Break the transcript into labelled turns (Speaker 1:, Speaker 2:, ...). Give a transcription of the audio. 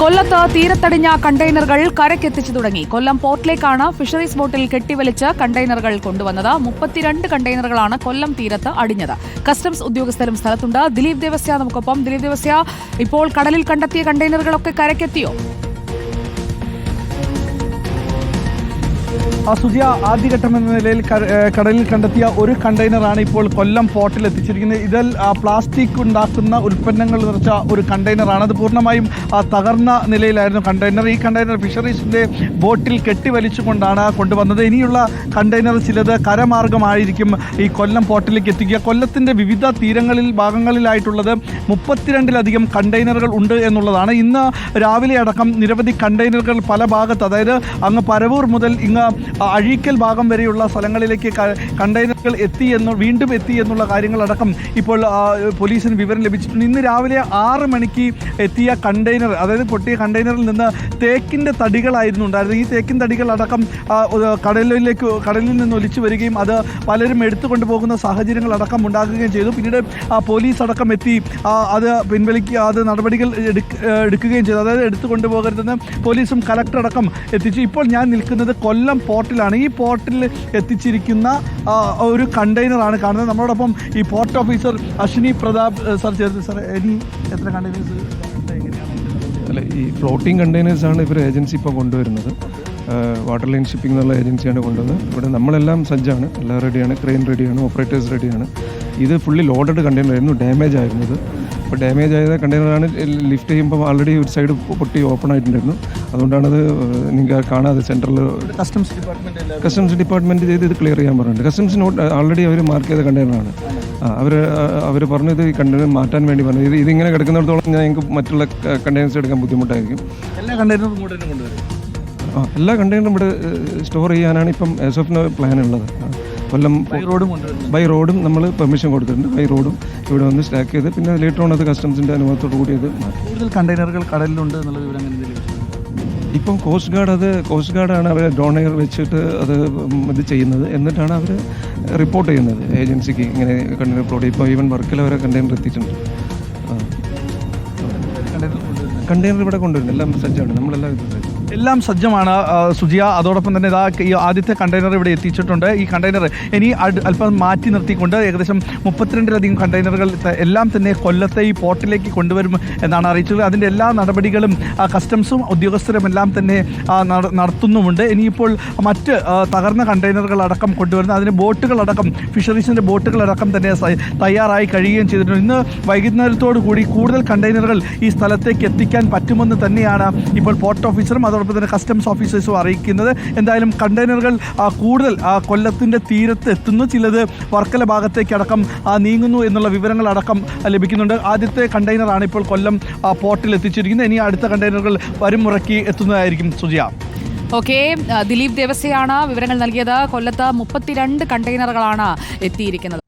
Speaker 1: കൊല്ലത്ത് തീരത്തടിഞ്ഞ കണ്ടെയ്നറുകൾ കരക്കെത്തിച്ചു തുടങ്ങി. കൊല്ലം പോർട്ടിലേക്കാണ് ഫിഷറീസ് ബോട്ടിൽ കെട്ടിവലിച്ച് കണ്ടെയ്നറുകൾ കൊണ്ടുവന്നത്. മുപ്പത്തിരണ്ട് കണ്ടെയ്നറുകളാണ് കൊല്ലം തീരത്ത് അടിഞ്ഞത്. കസ്റ്റംസ് ഉദ്യോഗസ്ഥരും സ്ഥലത്തുണ്ട്. ദിലീപ് ദേവസ്യ നമുക്കൊപ്പം. ദിലീപ് ദേവസ്യ ഇപ്പോൾ കടലിൽ കണ്ടെത്തിയ കണ്ടെയ്നറുകളൊക്കെ കരക്കെത്തിയോ
Speaker 2: സുജിയ ആദ്യഘട്ടം എന്ന നിലയിൽ കടലിൽ കണ്ടെത്തിയ ഒരു കണ്ടെയ്നറാണ് ഇപ്പോൾ കൊല്ലം പോർട്ടിൽ എത്തിച്ചിരിക്കുന്നത്. ഇതിൽ പ്ലാസ്റ്റിക് ഉണ്ടാക്കുന്ന ഉൽപ്പന്നങ്ങൾ നിറച്ച ഒരു കണ്ടെയ്നറാണ്. അത് പൂർണമായും തകർന്ന നിലയിലായിരുന്നു കണ്ടെയ്നർ. ഈ കണ്ടെയ്നർ ഫിഷറീസിന്റെ ബോട്ടിൽ കെട്ടിവലിച്ചുകൊണ്ടാണ് കൊണ്ടുവന്നത്. ഇനിയുള്ള കണ്ടെയ്നർ ചിലത് കരമാർഗമായിരിക്കും ഈ കൊല്ലം പോർട്ടിലേക്ക് എത്തിക്കുക. കൊല്ലത്തിന്റെ വിവിധ തീരങ്ങളിൽ ഭാഗങ്ങളിലായിട്ടുള്ളത് മുപ്പത്തിരണ്ടിലധികം കണ്ടെയ്നറുകൾ ഉണ്ട് എന്നുള്ളതാണ്. ഇന്ന് രാവിലെ അടക്കം നിരവധി കണ്ടെയ്നറുകൾ പല ഭാഗത്ത് അതായത് അങ്ങ് പരവൂർ മുതൽ ഇങ്ങ് അഴീക്കൽ ഭാഗം വരെയുള്ള സ്ഥലങ്ങളിലേക്ക് കണ്ടെയ്നറുകൾ എത്തി എന്ന് വീണ്ടും എത്തി എന്നുള്ള കാര്യങ്ങളടക്കം ഇപ്പോൾ പോലീസിന് വിവരം ലഭിച്ചിട്ടുണ്ട്. ഇന്ന് രാവിലെ ആറ് മണിക്ക് എത്തിയ കണ്ടെയ്നർ അതായത് പൊട്ടിയ കണ്ടെയ്നറിൽ നിന്ന് തേക്കിന്റെ തടികളായിരുന്നു ഉണ്ടായിരുന്നത്. ഈ തേക്കിൻ തടികളടക്കം കടലിലേക്ക് കടലിൽ നിന്ന് ഒലിച്ചു വരികയും അത് പലരും എടുത്തു കൊണ്ടുപോകുന്ന സാഹചര്യങ്ങളടക്കം ഉണ്ടാകുകയും ചെയ്തു. പിന്നീട് പോലീസ് അടക്കം എത്തി അത് പിൻവലിക്കുക അത് നടപടികൾ എടുക്ക- എടുക്കുകയും ചെയ്തു. അതായത് എടുത്തു കൊണ്ടുപോകരുതെന്ന് പോലീസും കലക്ടർ അടക്കം എത്തിച്ചു. ഇപ്പോൾ ഞാൻ നിൽക്കുന്നത് കൊല്ലം പോർട്ടിലാണ്. ഈ പോർട്ടിൽ എത്തിച്ചിരിക്കുന്ന ഒരു കണ്ടെയ്നറാണ് കാണുന്നത്. നമ്മളോടൊപ്പം ഈ port officer Ashwini Pratap sir ചേർത്ത്. സാർ ഇനി എത്ര കണ്ടെയ്നേഴ്സ്
Speaker 3: അല്ല ഈ ഫ്ലോട്ടിംഗ് കണ്ടെയ്നേഴ്സാണ് ഇവർ ഏജൻസി ഇപ്പോൾ കൊണ്ടുവരുന്നത്. വാട്ടർ ലൈൻ ഷിപ്പിംഗ് എന്നുള്ള ഏജൻസിയാണ് കൊണ്ടുവന്നത്. ഇവിടെ നമ്മളെല്ലാം സജ്ജാണ്. എല്ലാം റെഡിയാണ്. ക്രെയിൻ റെഡിയാണ്. ഓപ്പറേറ്റേഴ്സ് റെഡിയാണ്. ഇത് ഫുള്ളി ലോഡഡ് കണ്ടെയ്നർ ആയിരുന്നു ഡാമേജ് ആയിരുന്നത്. അപ്പോൾ ഡാമേജ് ആയത് കണ്ടെയ്നറാണ്. ലിഫ്റ്റ് ചെയ്യുമ്പോൾ ഓൾറെഡി ഒരു സൈഡ് പൊട്ടി ഓപ്പൺ ആയിട്ടുണ്ടായിരുന്നു. അതുകൊണ്ടാണത് നിങ്ങൾക്ക് കാണാതെ സെന്ററിൽ
Speaker 2: കസ്റ്റംസ് ഡിപ്പാർട്ട്മെന്റ്
Speaker 3: കസ്റ്റംസ് ഡിപ്പാർട്ട്മെന്റ് ചെയ്ത് ഇത് ക്ലിയർ ചെയ്യാൻ പറഞ്ഞിട്ടുണ്ട്. കസ്റ്റംസ് നോട്ട് ആൾറെഡി അവർ മാർക്ക് ചെയ്ത കണ്ടെയ്നറാണ്. അവർ അവർ പറഞ്ഞത് ഈ കണ്ടെയ്നർ മാറ്റാൻ വേണ്ടി പറഞ്ഞു. ഇത് ഇതിങ്ങനെ കിടക്കുന്നിടത്തോളം ഞങ്ങൾക്ക് മറ്റുള്ള കണ്ടെയ്നേഴ്സ് എടുക്കാൻ ബുദ്ധിമുട്ടായിരിക്കും.
Speaker 2: എല്ലാ കണ്ടെയ്നറും കൊണ്ടുവരും.
Speaker 3: ആ എല്ലാ കണ്ടെയ്നറും ഇവിടെ സ്റ്റോർ ചെയ്യാനാണ് ഇപ്പം ആസ് ഓഫ് പ്ലാൻ ഉള്ളത്. കൊല്ലം ബൈ റോഡും നമ്മൾ പെർമിഷൻ കൊടുത്തിട്ടുണ്ട്. ബൈ റോഡും ഇവിടെ വന്ന് സ്റ്റാക്ക് ചെയ്ത് പിന്നെ ലേറ്റർ ഓൺ അത് കസ്റ്റംസിന്റെ അനുഭവത്തോടു കൂടി അത്
Speaker 2: കൂടുതൽ കണ്ടെയ്നറുകൾ കടലിലുണ്ട് എന്നുള്ള വിവരം?
Speaker 3: ഇപ്പം കോസ്റ്റ് ഗാർഡ് അത് കോസ്റ്റ് ഗാർഡാണ് അവർ ഡ്രോണർ വെച്ചിട്ട് അത് ഇത് ചെയ്യുന്നത്. എന്നിട്ടാണ് അവർ റിപ്പോർട്ട് ചെയ്യുന്നത്. ഏജൻസിക്ക് ഇങ്ങനെ കണ്ടെയ്നർ പ്ലോട്ട് ഇപ്പോൾ ഈവൻ വർക്കിൽ അവരെ കണ്ടെയ്നർ എത്തിയിട്ടുണ്ട്.
Speaker 2: കണ്ടെയ്നർ
Speaker 3: ഇവിടെ കൊണ്ടുവരുന്നു എല്ലാം സജ്ജമാണ് നമ്മളെല്ലാം ഇത്.
Speaker 2: എല്ലാം സജ്ജമാണ് സുജിയ. അതോടൊപ്പം തന്നെ ഇതാ ഈ ആദ്യത്തെ കണ്ടെയ്നർ ഇവിടെ എത്തിച്ചിട്ടുണ്ട്. ഈ കണ്ടെയ്നർ ഇനി അല്പം മാറ്റി നിർത്തിക്കൊണ്ട് ഏകദേശം മുപ്പത്തിരണ്ടിലധികം കണ്ടെയ്നറുകൾ എല്ലാം തന്നെ കൊല്ലത്തെ ഈ പോർട്ടിലേക്ക് കൊണ്ടുവരും എന്നാണ് അറിയിച്ചത്. അതിന്റെ എല്ലാ നടപടികളും കസ്റ്റംസും ഉദ്യോഗസ്ഥരും എല്ലാം തന്നെ നടത്തുന്നുമുണ്ട്. ഇനിയിപ്പോൾ മറ്റ് തകർന്ന കണ്ടെയ്നറുകൾ അടക്കം കൊണ്ടുവരുന്ന അതിന് ബോട്ടുകളടക്കം ഫിഷറീസിന്റെ ബോട്ടുകളടക്കം തന്നെ തയ്യാറായി കഴിയുകയും ചെയ്തിട്ടുണ്ട്. ഇന്ന് വൈകുന്നേരത്തോടു കൂടി കൂടുതൽ കണ്ടെയ്നറുകൾ ഈ സ്ഥലത്തേക്ക് എത്തിക്കാൻ പറ്റുമെന്ന് തന്നെയാണ് ഇപ്പോൾ പോർട്ട് ഓഫീസറും അതോടൊപ്പം തന്നെ കസ്റ്റംസ് ഓഫീസേഴ്സും അറിയിക്കുന്നത്. എന്തായാലും കണ്ടെയ്നറുകൾ കൂടുതൽ കൊല്ലത്തിന്റെ തീരത്ത് എത്തുന്നു. ചിലത് വർക്കല ഭാഗത്തേക്കടക്കം നീങ്ങുന്നു എന്നുള്ള വിവരങ്ങളടക്കം ലഭിക്കുന്നുണ്ട്. ആദ്യത്തെ കണ്ടെയ്നറാണ് ഇപ്പോൾ കൊല്ലം പോർട്ടിൽ എത്തിച്ചിരിക്കുന്നത്. ഇനി അടുത്ത കണ്ടെയ്നറുകൾ വരും മുറക്കി എത്തുന്നതായിരിക്കും സുജിയ.
Speaker 1: ഓക്കെ ദിലീപ് ദേവസ്യയാണ് വിവരങ്ങൾ നൽകിയത്. കൊല്ലത്ത് മുപ്പത്തിരണ്ട് കണ്ടെയ്നറുകളാണ് എത്തിയിരിക്കുന്നത്.